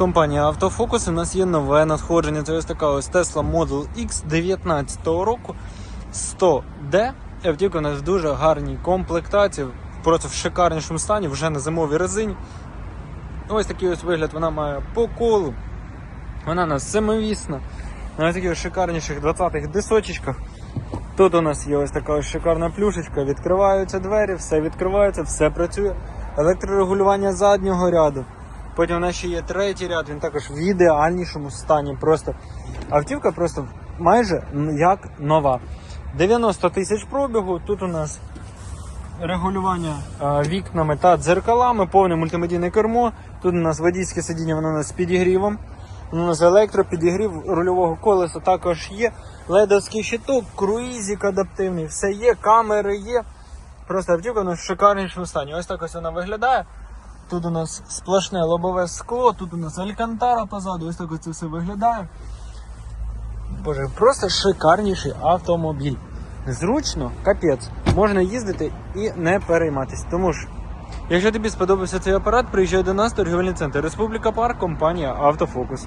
Компанія Автофокус. У нас є нове надходження. Це ось така ось Tesla Model X 19 року 100D. Автівка у нас в дуже гарній комплектації, просто в шикарнішому стані, вже на зимовій резині. Ось такий ось вигляд вона має по колу. Вона у нас семивісна. На таких шикарніших 20-х дисочечках. Тут у нас є ось така ось шикарна плюшечка, відкриваються двері, все відкривається, все працює. Електрорегулювання заднього ряду. Потім у нас ще є третій ряд, він також в ідеальнішому стані. Просто автівка просто майже як нова. 90 тисяч пробігу. Тут у нас регулювання вікнами та дзеркалами, повне мультимедійне кермо. Тут у нас водійське сидіння, воно у нас з підігрівом. Воно у нас електропідігрів рульового колеса також є. Ледовський щиток, круїзик адаптивний, все є, камери є. Просто автівка в шикарнішому стані. Ось так ось вона виглядає. Тут у нас сплошне лобове скло, тут у нас алькантара позаду, ось так це все виглядає. Боже, просто шикарніший автомобіль. Зручно, капець. Можна їздити і не перейматись. Тому ж, якщо тобі сподобався цей апарат, приїжджай до нас, торгівельний центр Республіка Парк, компанія Автофокус.